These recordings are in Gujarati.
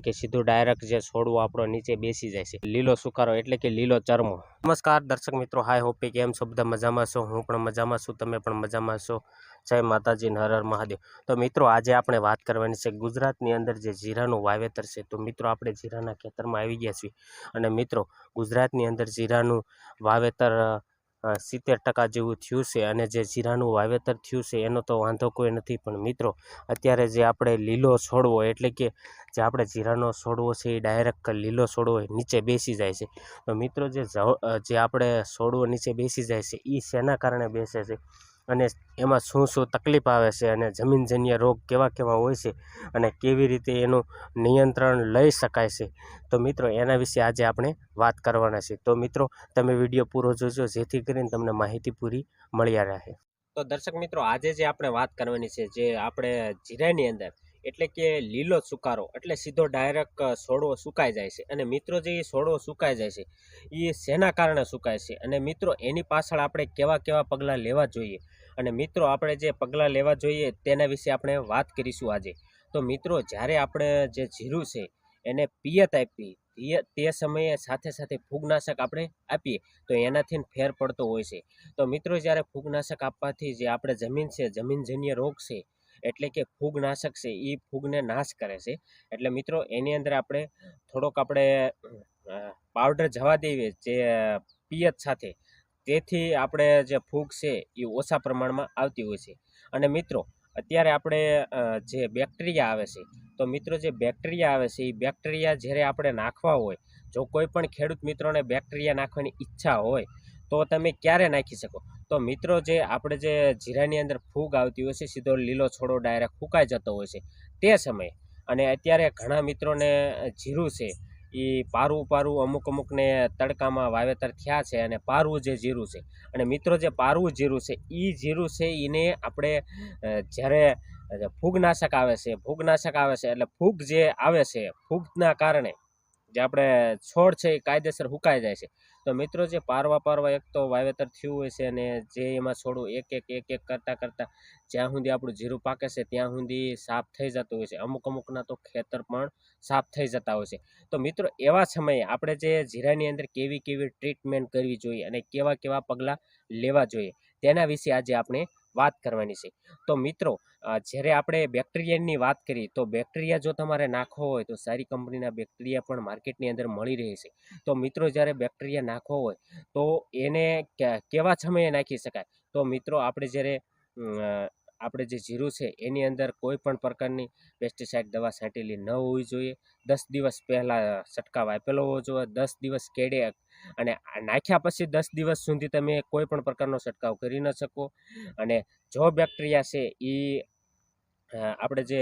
કે સીધું ડાયરેક્ટ જે છોડવો આપણો નીચે બેસી જાય છે. લીલો સુકારો એટલે કે લીલો ચરમો. નમસ્કાર, દર્શક મિત્રો હાય હોપી કેમ છો? બધા મજામાં છો? હું પણ મજામાં છું, તમે પણ મજામાં છો? જય માતાજી હર મહાદેવ. તો મિત્રો, આજે આપણે વાત કરવાની છે ગુજરાતની અંદર જે જીરાનું વાવેતર છે. તો મિત્રો, આપણે જીરાના ખેતરમાં આવી ગયા છીએ. અને મિત્રો, ગુજરાતની અંદર જીરાનું વાવેતર સિત્તેર ટકા જેવું થયું છે અને જે જીરાનું વાવેતર થયું છે એનો તો વાંધો કોઈ નથી. પણ મિત્રો, અત્યારે જે આપણે લીલો છોડવો એટલે કે જે આપણે જીરાનો છોડવો છે એ ડાયરેક્ટ લીલો છોડવો નીચે બેસી જાય છે. તો મિત્રો જે જે આપણે છોડવો નીચે બેસી જાય છે એ શેના કારણે બેસે છે? અને એમાં શું શું તકલીફ આવે છે અને જમીનજન્ય રોગ કેવા કેવા હોય છે અને કેવી રીતે એનું નિયંત્રણ લઈ શકાય છે. તો મિત્રો, એના વિશે આજે આપણે વાત કરવાના છે તો મિત્રો, તમે વીડિયો પૂરો જોજો, જેથી કરીને તમને માહિતી પૂરી મળ્યા રહે. તો દર્શક મિત્રો, આજે જે આપણે વાત કરવાની છે, જે આપણે જીરાની અંદર, એટલે કે લીલો સુકારો, એટલે સીધો ડાયરેક્ટ છોડવો સુકાઈ જાય છે. અને મિત્રો, જે એ છોડવો સુકાઈ જાય છે એ શેના કારણે સુકાય છે? અને મિત્રો, એની પાછળ આપણે કેવા કેવા પગલાં લેવા જોઈએ? અને મિત્રો, આપણે જે પગલાં લેવા જોઈએ તેના વિશે આપણે વાત કરીશું આજે. તો મિત્રો, જ્યારે આપણે જે જીરું છે એને પિયત આપી તે સમયે સાથે સાથે ફૂગનાશક આપણે આપીએ, તો એનાથી ફેર પડતો હોય છે. તો મિત્રો, જ્યારે ફૂગનાશક આપવાથી જે આપણે જમીન છે, જમીનજન્ય રોગ છે, એટલે કે ફૂગનાશક છે એ ફૂગને નાશ કરે છે. એટલે મિત્રો, એની અંદર આપણે થોડોક આપણે પાવડર જવા દઈએ જે પિયત સાથે. તેથી આપણે જે ફૂગ છે એ ઓછા પ્રમાણમાં આવતી હોય છે. અને મિત્રો, અત્યારે આપણે જે બેક્ટેરિયા આવે છે, તો મિત્રો જે બેક્ટેરિયા આવે છે એ બેક્ટેરિયા જ્યારે આપણે નાખવા હોય, જો કોઈ પણ ખેડૂત મિત્રોને બેક્ટેરિયા નાખવાની ઈચ્છા હોય, તો તમે ક્યારે નાખી શકો? તો મિત્રો જે આપણે જે જીરાની અંદર ફૂગ આવતી હોય છે, સીધો લીલો છોડો ડાયરેક્ટ ફૂંકાઈ જતો હોય છે, તે સમયે. અને અત્યારે ઘણા મિત્રોને જીરું છે એ પારું પારું અમુક અમુકને તડકામાં વાવેતર થયા છે અને પારવું જે જીરું છે. અને મિત્રો જે પારવું જીરું છે એ જીરું છે એને આપણે જ્યારે ફૂગનાશક આવે છે, ફૂગનાશક આવે છે, એટલે ફૂગ જે આવે છે, ફૂગના કારણે જે આપણે છોડ છે એ કાયદેસર હુકાઈ જાય છે. તો મિત્રો જે પારવા પારવા એક તો વાવેતર થયું હોય છે અને જે એમાં છોડું એક એક એક એક કરતાં કરતાં જ્યાં સુધી આપણું જીરું પાકે છે ત્યાં સુધી સાફ થઈ જતું હોય છે. અમુક અમુકના તો ખેતર પણ સાફ થઈ જતા હોય છે. તો મિત્રો એવા સમયે આપણે જે જીરાની અંદર કેવી કેવી ટ્રીટમેન્ટ કરવી જોઈએ અને કેવા કેવા પગલાં લેવા જોઈએ તેના વિશે આજે આપણે વાત કરવાની છે. તો મિત્રો જ્યારે આપણે બેક્ટેરિયાની વાત કરીએ, તો બેક્ટેરિયા જો તમારે નાખવો હોય, તો સારી કંપનીના બેક્ટેરિયા પણ માર્કેટની અંદર મળી રહે છે. તો મિત્રો, જ્યારે બેક્ટેરિયા નાખવો હોય, તો એને કેવા સમયે નાખી શકાય? તો મિત્રો, આપણે જ્યારે આપણે જે જીરું છે, એની અંદર કોઈ પણ પ્રકારની પેસ્ટિસાઇડ દવા છાંટેલી ન હોવી જોઈએ. દસ દિવસ પહેલાં છંટકાવ આપેલો હોવો જોઈએ. દસ દિવસ કેડે અને નાખ્યા પછી દસ દિવસ સુધી તમે કોઈ પણ પ્રકારનો છંટકાવ કરી ન શકો. અને જો બેક્ટેરિયા છે એ આપણે જે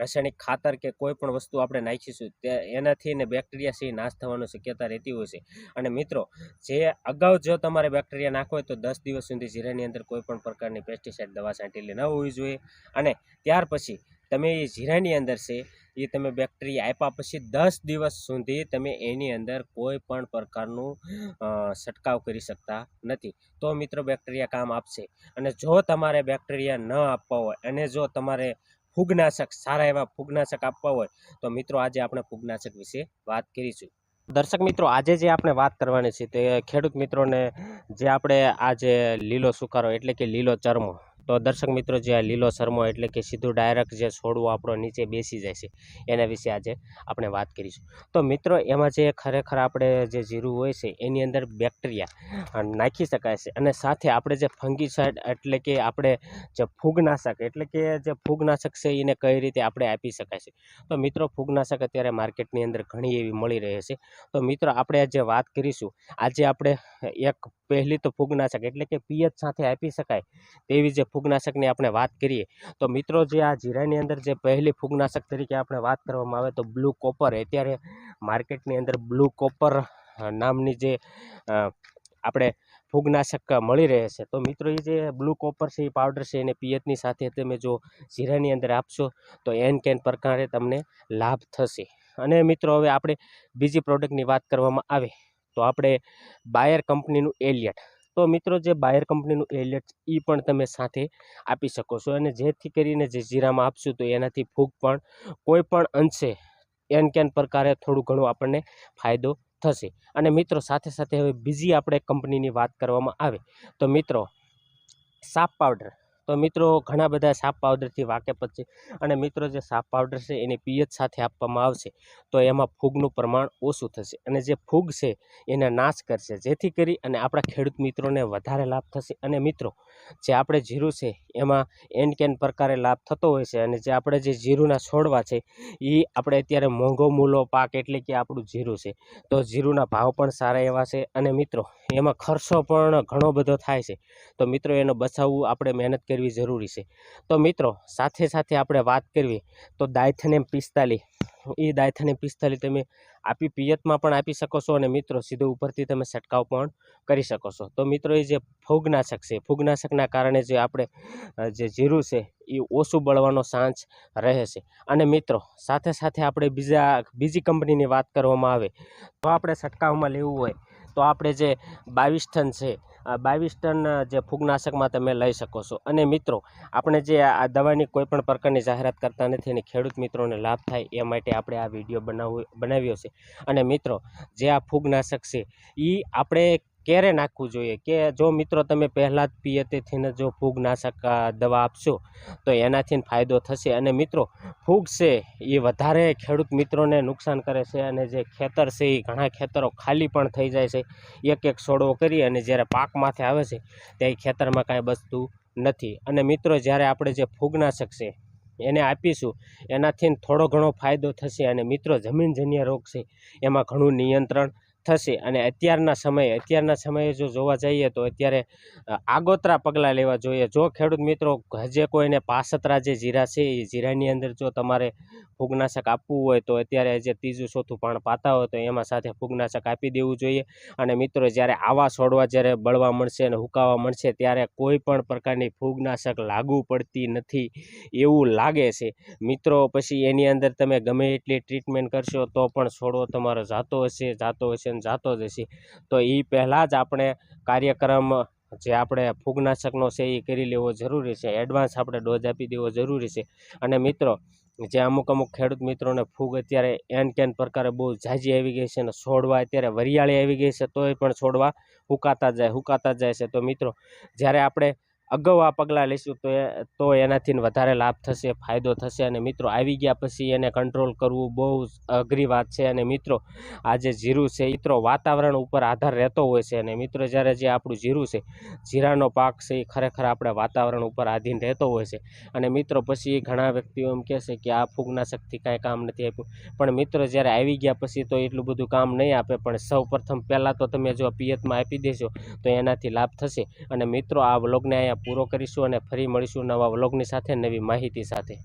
રાસાયણિક ખાતર કે કોઈ પણ વસ્તુ આપણે નાખીશું, તે એનાથી ને બેક્ટેરિયા છે નાશ થવાની શક્યતા રહેતી હોય છે. અને મિત્રો, જે અગાઉ જો તમારે બેક્ટેરિયા નાખો હોય તો દસ દિવસ સુધી જીરાની અંદર કોઈ પણ પ્રકારની પેસ્ટિસાઇડ દવા છાંટેલી ન હોવી જોઈએ. અને ત્યાર પછી તમે એ જીરાની અંદર છે, એ તમે બેક્ટેરિયા આપ્યા પછી દસ દિવસ સુધી તમે એની અંદર કોઈ પણ પ્રકારનું છંટકાવ કરી શકતા નથી. તો મિત્રો બેક્ટેરિયા કામ આપશે. અને જો તમારે બેક્ટેરિયા ન આપવા હોય, અને જો તમારે ફૂગનાશક, સારા એવા ફૂગનાશક આપવા હોય, તો મિત્રો આજે આપણે ફૂગનાશક વિશે વાત કરીશું. દર્શક મિત્રો, આજે જે આપણે વાત કરવાની છે તે ખેડૂત મિત્રોને જે આપણે આ જે લીલો સુકારો, એટલે કે લીલો ચરમો તો દર્શક મિત્રો, જે લીલો શર્મો એટલે કે સીધું ડાયરેક્ટ જે છોડવો આપણો નીચે બેસી જાય છે, એના વિશે આજે આપણે વાત કરીશું. તો મિત્રો, એમાં જે ખરેખર આપણે જે જીરું હોય છે, એની અંદર બેક્ટેરિયા નાખી શકાય છે અને સાથે આપણે જે ફંગીસાઇડ એટલે કે આપણે જે ફૂગનાશક એટલે કે જે ફૂગનાશક છે, એને કઈ રીતે આપણે આપી શકાય છે. તો મિત્રો, ફૂગનાશક અત્યારે માર્કેટની અંદર ઘણી એવી મળી રહે છે. તો મિત્રો, આપણે આજે વાત કરીશું. આજે આપણે એક પહેલી તો ફૂગનાશક એટલે કે પિયત સાથે આપી શકાય તેવી જે ફૂગનાશકની આપણે વાત કરીએ, તો મિત્રો જે આ જીરાની અંદર જે પહેલી ફૂગનાશક તરીકે આપણે વાત કરવામાં આવે તો બ્લુ કોપર. અત્યારે માર્કેટની અંદર બ્લુ કોપર નામની જે આપણે ફૂગનાશક મળી રહે છે. તો મિત્રો એ જે બ્લુ કોપર છે એ પાવડર છે, એને પિયતની સાથે તમે જો જીરાની અંદર આપશો, તો એન કેન પ્રકારે તમને લાભ થશે. અને મિત્રો હવે આપણે બીજી પ્રોડક્ટની વાત કરવામાં આવે, તો આપણે બાયર કંપનીનું એલિયટ તો મિત્રો જે બાયર કંપનીનું એલર્ટ એ પણ તમે સાથે આપી શકો છો અને જેથી કરીને જે જીરામાં આપશું તો એનાથી ફૂગ પણ કોઈ પણ અંશે એન કેન પ્રકારે થોડું ઘણું આપણને ફાયદો થશે. અને મિત્રો સાથે સાથે હવે બીજી આપણે કંપનીની વાત કરવામાં આવે. તો મિત્રો, સાપ પાવડર તો મિત્રો, ઘણા બધા સાપ પાવડરથી વાકેફ છે. અને મિત્રો, જે સાપ પાવડર છે, એની પિયત સાથે આપવામાં આવશે, તો એમાં ફૂગનું પ્રમાણ ઓછું થશે. અને જે ફૂગ છે, એને નાશ કરશે. જેથી કરી અને આપણા ખેડૂત મિત્રોને વધારે લાભ થશે. અને મિત્રો જે આપણે જીરું છે, એમાં એન કેન પ્રકારે લાભ થતો હોય છે અને જે આપણે જે જીરુંના છોડવા છે એ આપણે અત્યારે મોંઘો મૂલો, પાક એટલે કે આપણું જીરું છે. તો જીરુંના ભાવ પણ સારા એવા છે અને મિત્રો, એમાં ખર્ચો પણ ઘણો બધો થાય છે. તો મિત્રો, એનો બચાવવું આપણે મહેનત કરવી જરૂરી છે. તો મિત્રો, સાથે સાથે આપણે વાત કરવી, તો દાયથને પિસ્તાલીસ. એ દાયથને પિસ્તાલીસ તમે આપી પિયતમાં પણ આપી શકો છો અને મિત્રો સીધો ઉપરથી તમે છંટકાવ પણ કરી શકો છો. તો મિત્રો એ જે ફૂગનાશક છે, ફૂગનાશકના કારણે જે આપણે જે જીરું છે એ ઓછું બળવાનો ચાન્સ રહે છે. અને મિત્રો સાથે સાથે આપણે બીજા, બીજી કંપનીની વાત કરવામાં આવે, તો આપણે છંટકાવમાં લેવું હોય, તો આપણે જે બાવીસ ટન છે બાવીસ ટન જે ફૂગનાશકમાં તમે લઈ શકો છો. અને મિત્રો, આપણે જે આ દવાની કોઈપણ પ્રકારની જાહેરાત કરતા નથી અને ખેડૂત મિત્રોને લાભ થાય એ માટે આપણે આ વીડિયો બનાવ, બનાવ્યો છે. અને મિત્રો, જે આ ફૂગનાશક છે એ આપણે ક્યારે નાખવું જોઈએ? કે જો મિત્રો તમે પહેલાં જ પિયતેથીને જો ફૂગનાશક દવા આપશો, તો એનાથી ફાયદો થશે. અને મિત્રો, ફૂગ છે એ વધારે ખેડૂત મિત્રોને નુકસાન કરે છે અને જે ખેતર છે એ ઘણા ખેતરો ખાલી પણ થઈ જાય છે. એક એક છોડવો કરી અને જ્યારે પાક માથે આવે છે એ ખેતરમાં કાંઈ બચતું નથી. અને મિત્રો, જ્યારે આપણે જે ફૂગનાશક છે, એને આપીશું એનાથી થોડો ઘણો ફાયદો થશે. અને મિત્રો, જમીનજન્ય રોગ છે, એમાં ઘણું નિયંત્રણ થશે. અને અત્યારના સમયે અત્યારના સમયે જો જોવા જઈએ તો અત્યારે આગોતરા પગલાં લેવા જોઈએ. જો ખેડૂત મિત્રો હજે કોઈને પાસતરા જે જીરા છે, એ જીરાની અંદર જો તમારે ફૂગનાશક આપવું હોય તો અત્યારે જે ત્રીજું ચોથું પાણ પાતા હોય તો એમાં સાથે ફૂગનાશક આપી દેવું જોઈએ. અને મિત્રો, જ્યારે આવા છોડવા જ્યારે બળવા મળશે અને હુકાવા મળશે, ત્યારે કોઈ પણ પ્રકારની ફૂગનાશક લાગુ પડતી નથી એવું લાગે છે. મિત્રો, પછી એની અંદર તમે ગમે એટલી ટ્રીટમેન્ટ કરશો તો પણ છોડવો તમારો જાતો હશે જાતો હશે ને જતો હશે. તો એ પહેલાં જ આપણે કાર્યક્રમ જે આપણે ફૂગનાશકનો છે એ કરી લેવો જરૂરી છે. એડવાન્સ આપણે ડોઝ આપી દેવો જરૂરી છે. અને મિત્રો, જે અમુક અમુક ખેડૂત મિત્રોને ફૂગ અત્યારે એન કેન પ્રકારે બહુ ઝાઝી આવી ગઈ છે અને છોડવા અત્યારે વરિયાળી આવી ગઈ છે, તોય પણ છોડવા હુકાતા જાય હુકાતા જાય છે. તો મિત્રો, જ્યારે આપણે અગાઉ આ પગલાં લઈશું તો એ તો એનાથી વધારે લાભ થશે, ફાયદો થશે. અને મિત્રો, આવી ગયા પછી એને કંટ્રોલ કરવું બહુ અઘરી વાત છે. અને મિત્રો આ જે જીરું છે. મિત્રો, વાતાવરણ ઉપર આધાર રહેતો હોય છે. અને મિત્રો, જ્યારે જે આપણું જીરું છે, જીરાનો પાક છે, એ ખરેખર આપણે વાતાવરણ ઉપર આધીન રહેતો હોય છે. અને મિત્રો, પછી ઘણા વ્યક્તિઓ એમ કહેશે કે આ ફૂગનાશકથી કાંઈ કામ નથી આપ્યું. પણ મિત્રો, જ્યારે આવી ગયા પછી તો એટલું બધું કામ નહીં આપે. પણ સૌ પ્રથમ પહેલાં તો તમે જો પિયતમાં આપી દેશો તો એનાથી લાભ થશે. અને મિત્રો, આ વ્લોગને અહીંયા પૂરો કરીશું અને ફરી મળીશું નવા વ્લોગની સાથે નવી માહિતી સાથે.